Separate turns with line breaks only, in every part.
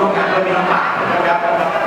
ร่วมงานด้วยมีลำบากนะครับ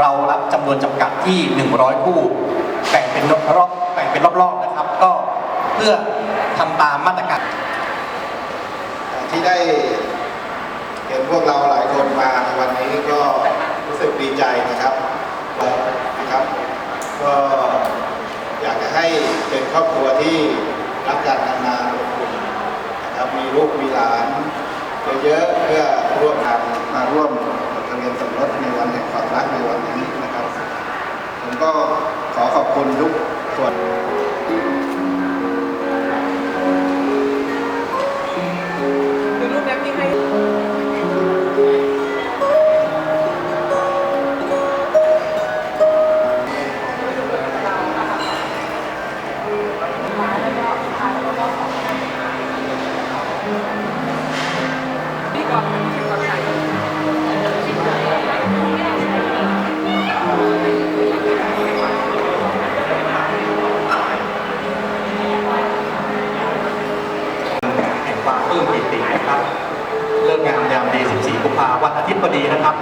เรารับจำนวนจำกัดที่ 100 คู่ แบ่งเป็นรอบแบ่งเป็นรอบๆนะครับ ก็เพื่อทำตามมาตรการ
ที่ได้เห็นพวกเราหลายคนมาในวันนี้ก็รู้สึกดีใจนะครับนะครับ ก็อยากจะให้เป็นครอบครัวที่รักกันนานๆอบอุ่นนะครับมีลูกมีหลานเยอะๆเพื่อร่วมกันมาร่วมจดทะเบียนสมรส
วันอาทิตย์พอดีนะครับ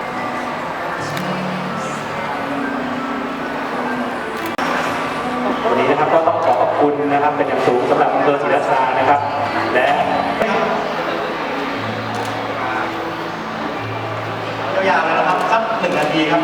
วันนี้นะครับก็ต้องขอขอบคุณนะครับ เป็นอย่างสูงสำหรับอำเภอศรีราชานะครับ และยาวๆเลยนะครับสักหนึ่งนาทีครับ